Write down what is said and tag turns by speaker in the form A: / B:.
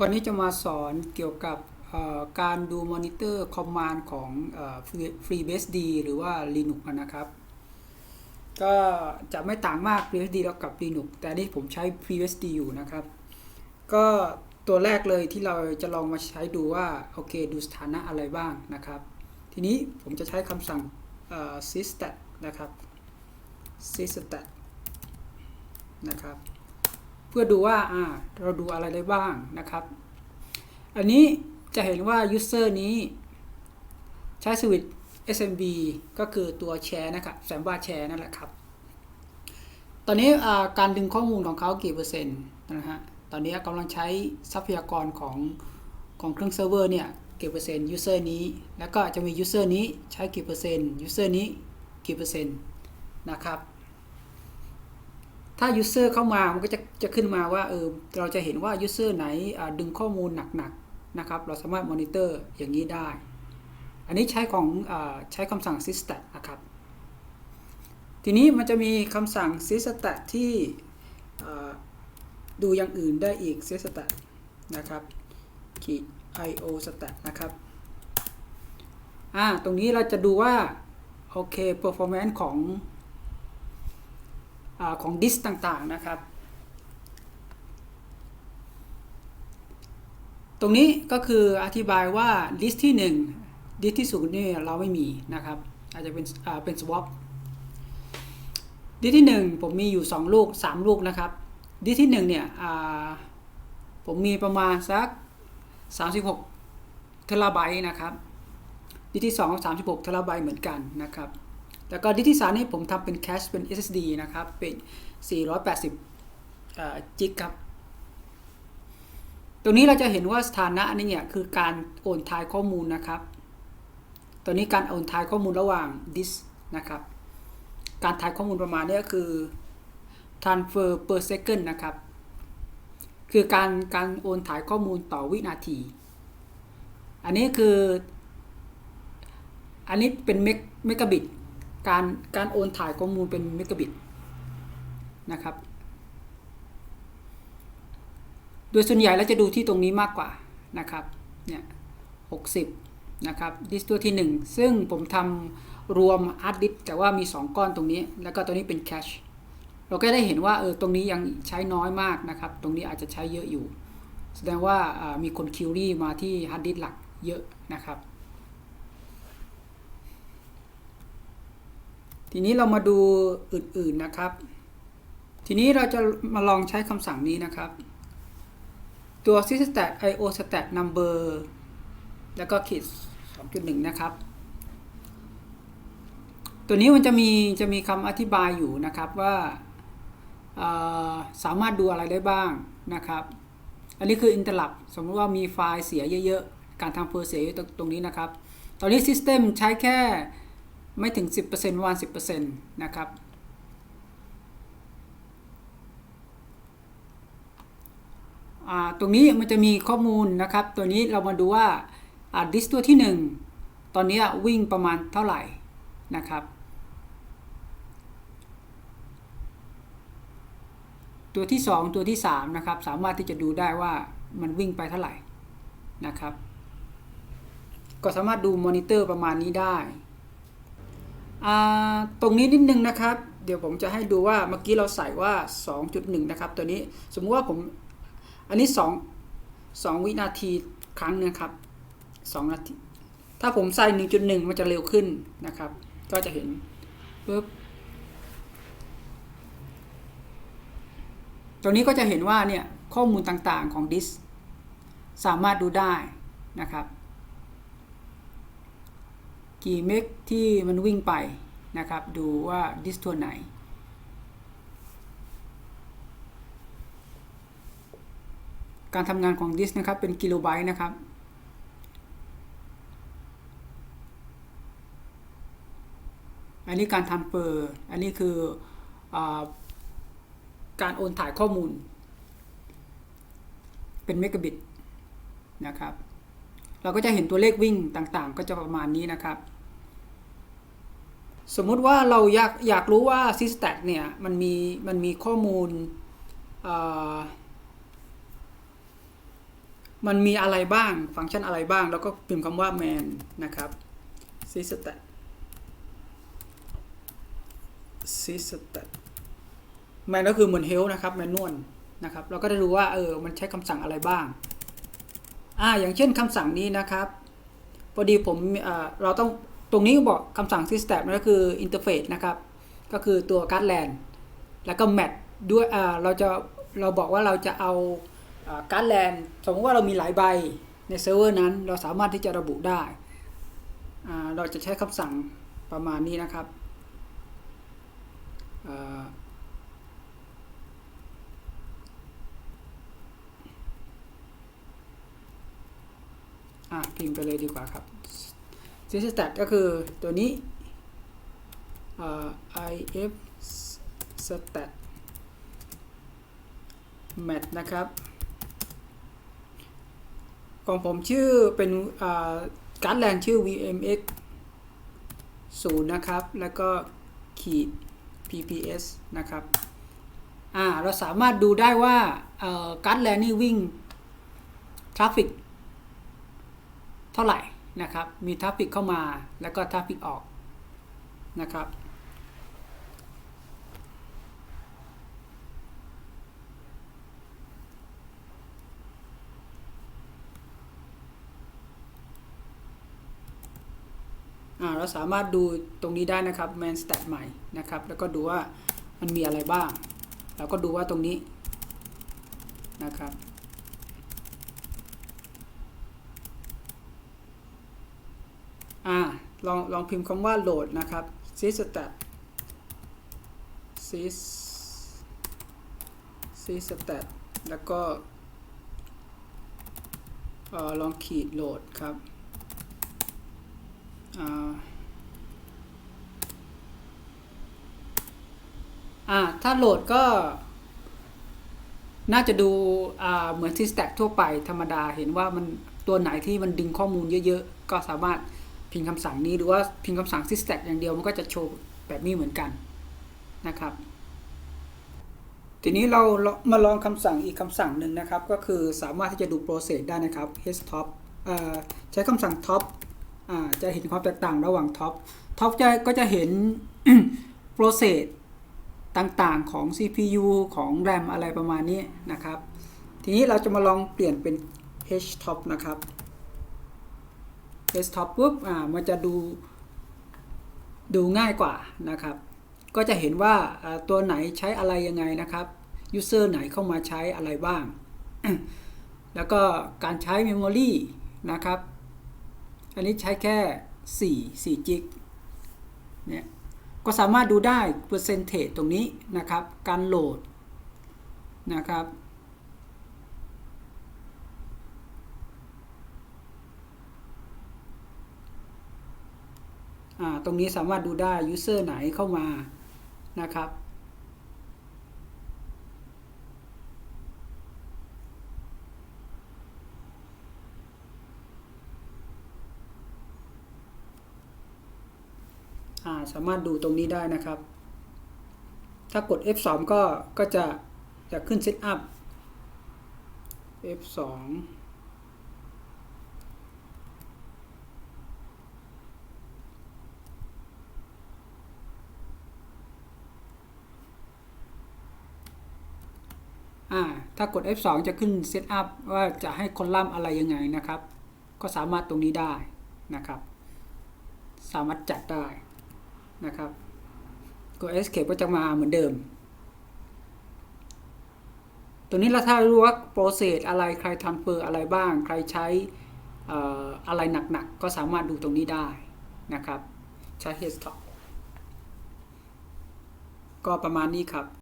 A: วันนี้จะมาสอนเกี่ยวกับการดูมอนิเตอร์คอมมานด์ของ FreeBSD หรือว่า Linux นะครับ ก็จะไม่ต่างมาก FreeBSD แล้วกับ Linux แต่นี่ผมใช้ FreeBSD อยู่นะครับ ก็ตัวแรกเลยที่เราจะลองมาใช้ดูว่า โอเค ดูสถานะอะไรบ้างนะครับ ทีนี้ผมจะใช้คำสั่ง systat นะครับ systat นะครับ เพื่อดูว่าอ่าเราดูอะไรได้บ้างนะครับ อันนี้จะเห็นว่า user นี้ใช้สวิต SMB ก็คือตัวแชร์นะครับแซมบ้าแชร์นั่นแหละครับ ตอนนี้การดึงข้อมูลของเขากี่เปอร์เซ็นต์นะฮะ ตอนนี้กำลังใช้ทรัพยากรของของเครื่องเซิร์ฟเวอร์เนี่ยกี่เปอร์เซ็นต์ user นี้ แล้วก็จะมี user นี้ใช้กี่เปอร์เซ็นต์ user นี้กี่เปอร์เซ็นต์นะครับ ถ้า user เข้ามามันก็จะจะขึ้นมาว่าเออเราจะเห็นว่า user ไหนดึงข้อมูลหนักๆนะครับ เราสามารถมอนิเตอร์อย่างนี้ได้ อันนี้ใช้ของอใช้คำสั่ง systat นะครับ ทีนี้มันจะมีคำสั่ง systat ที่ดูอย่างอื่นได้อีก systat นะครับขีด io stat นะครับอ่าตรงนี้เราจะดูว่า โอเค performance ของ ของดิสต่างๆนะครับ ตรงนี้ก็คืออธิบายว่าดิสที่1ดิสที่0นี่เราไม่มีนะครับ อาจจะเป็นเป็น swap ดิสที่ 1 ผมมีอยู่ 2 ลูก 3 ลูกนะครับ ดิสที่1เนี่ยผมมีประมาณสัก 36 เทราไบต์นะครับดิสที่2 36 เทราไบต์เหมือนกันนะครับ แล้วก็ดิจิสานี่ผมทำเป็นแคชเป็น SSD นะครับ เป็น 480จิกครับ ตรงนี้เราจะเห็นว่าสถานะนี้เนี่ยคือการโอนทายข้อมูลนะครับตัวนี้การโอนทายข้อมูลระหว่างดิสนะครับ การทายข้อมูลประมาณนี้ก็คือ transfer per second นะครับ คือการการโอนถ่ายข้อมูลต่อวินาที อันนี้คือ อันนี้เป็นเมกเมกะบิต การการโอนถ่ายข้อมูลเป็นเมกะบิตนะครับ โดยส่วนใหญ่แล้วจะดูที่ตรงนี้มากกว่านะครับ เนี่ย60นะครับ ดิสตัวที่ 1 ซึ่งผมทำรวมอาร์ตดิสแต่ว่ามี 2 ก้อนตรงนี้ แล้วก็ตัวนี้เป็นแคช เราก็ได้เห็นว่าเออตรงนี้ยังใช้น้อยมากนะครับ ตรงนี้อาจจะใช้เยอะอยู่ แสดงว่ามีคนคิวรี่มาที่ฮาร์ดดิสหลักเยอะนะครับ ทีนี้เรามาดูอื่นๆนะครับ ทีนี้เราจะมาลองใช้คำสั่งนี้นะครับ ตัว syststat io stat number แล้วก็ขีด2.1 นะครับ ตัวนี้มันจะมีจะมีคำอธิบายอยู่นะครับว่าสามารถดูอะไรได้บ้างนะครับ อันนี้คือ interrupt สมมติว่ามีไฟล์เสียเยอะๆ การทำเฟอร์เสียตรงนี้นะครับ ตอนนี้ system ใช้แค่ ไม่ถึง 10%ประมาณ10%นะครับตรงนี้มันจะมีข้อมูลนะครับ ตัวนี้เรามาดูว่าดิสตัวที่ 1 ตอนนี้วิ่งประมาณเท่าไหร่นะครับ ตัวที่ 2 ตัวที่ 3 นะครับ สามารถที่จะดูได้ว่ามันวิ่งไปเท่าไหร่นะครับ ก็สามารถดูมอนิเตอร์ประมาณนี้ได้ ตรงนี้นิดนึงนะครับ เดี๋ยวผมจะให้ดูว่าเมื่อกี้เราใส่ว่า 2.1 นะครับ ตัวนี้สมมุติว่าผมอันนี้ 2 2 วินาทีครั้งนะครับ2นาที ถ้าผมใส่ 1.1 มันจะเร็วขึ้นนะครับ ก็จะเห็นปึ๊บตรงนี้ก็จะเห็นว่าเนี่ยข้อมูลต่างๆของดิสสามารถดูได้นะครับ กี่เมกที่มันวิ่งไปนะครับ ดูว่าดิสตัวไหน การทำงานของดิสนะครับ เป็นกิโลไบต์นะครับอันนี้การทันเฟอร์อันนี้คืออการโอนถ่ายข้อมูล เป็นเมกะบิตนะครับ เราก็จะเห็นตัวเลขวิ่งต่างๆ ก็จะประมาณนี้นะครับ สมมุติว่าเราอยากอยากรู้ว่า Systat เนี่ยมันมีมันมีข้อมูลมันมีอะไรบ้างฟังก์ชันอะไรบ้าง แล้วก็พิมพ์คำว่า man นะครับ system system man ก็คือเหมือน help นะครับ manual นะครับ เราก็ได้รู้ว่าเออมันใช้คำสั่งอะไรบ้างอ่าอย่างเช่นคำสั่งนี้นะครับพอดีผมเราต้อง ตรงนี้บอกคำสั่ง system นั่นก็คือ interface นะครับ ก็คือตัว guardland แล้วก็ match ด้วยเราจะเราบอกว่าเราจะเอาการ์ดแลนสมมติว่าเรามีหลายใบในเซิร์ฟเวอร์นั้น เราสามารถที่จะระบุได้ เราจะใช้คำสั่งประมาณนี้นะครับอ่าพิมพ์ไปเลยดีกว่าครับ system ก็คือตัวนี้ if stat match นะครับ ของผมชื่อเป็นการ์ดแลนชื่อ VMX 0 นะครับ แล้วก็ขีด PPS นะครับ่าเราสามารถดูได้ว่าการ์ดแลนนี่วิ่งทราฟฟิกเท่าไหร่ นะครับ มีทราฟิกเข้ามาแล้วก็ทราฟฟิกออกนะครับ เราสามารถดูตรงนี้ได้นะครับ man stat ใหม่นะครับ แล้วก็ดูว่ามันมีอะไรบ้าง แล้วก็ดูว่าตรงนี้นะครับ อ่าลองลองพิมพ์คำว่าโหลดนะครับ sysstat sys sysstat แล้วก็ลองขีดโหลดครับอ่าถ้าโหลดก็น่าจะดูเหมือนที่สแต็กทั่วไปธรรมดาเห็นว่ามันตัวไหนที่มันดึงข้อมูลเยอะๆ ก็สามารถ พิมพ์คำสั่งนี้หรือว่าพิมพ์คำสั่ง systat อย่างเดียวมันก็จะโชว์แบบนี้เหมือนกันนะครับ ทีนี้เรามาลองคำสั่งอีกคำสั่งหนึ่งนะครับ ก็คือสามารถที่จะดู process ได้นะครับ htop ใช้คำสั่ง top จะเห็นความแตกต่างระหว่างท็อปท็อปจะก็จะเห็น process ต่างๆของ CPU ของ RAM อะไรประมาณนี้นะครับ ทีนี้เราจะมาลองเปลี่ยนเป็น htop นะครับ htop ปุ๊บอ่ามันจะดูดูง่ายกว่านะครับ ก็จะเห็นว่าตัวไหนใช้อะไรยังไงนะครับ user ไหนเข้ามาใช้อะไรบ้าง แล้วก็การใช้ memory นะครับ อันนี้ใช้แค่ 4 4จิกเนี่ย ก็สามารถดูได้เปอร์เซนเทจตรงนี้นะครับ การโหลดนะครับ ตรงนี้สามารถดูได้ยูเซอร์ไหนเข้ามานะครับสามารถดูตรงนี้ได้นะครับ ถ้ากด F2 ก็ก็จะจะขึ้นเซตอัพ F2 ถ้ากด F2 จะขึ้นเซตอัพว่าจะให้คอลัมน์อะไรยังไงนะครับ ก็สามารถตรงนี้ได้นะครับ สามารถจัดได้นะครับ กด escape ก็จะมาเหมือนเดิม ตัวนี้เราถ้ารู้ว่า process อะไรใคร transfer อะไรบ้าง ใครใช้อะไรหนักๆ ก็สามารถดูตรงนี้ได้นะครับ ใช้ h e s t o p ก็ประมาณนี้ครับ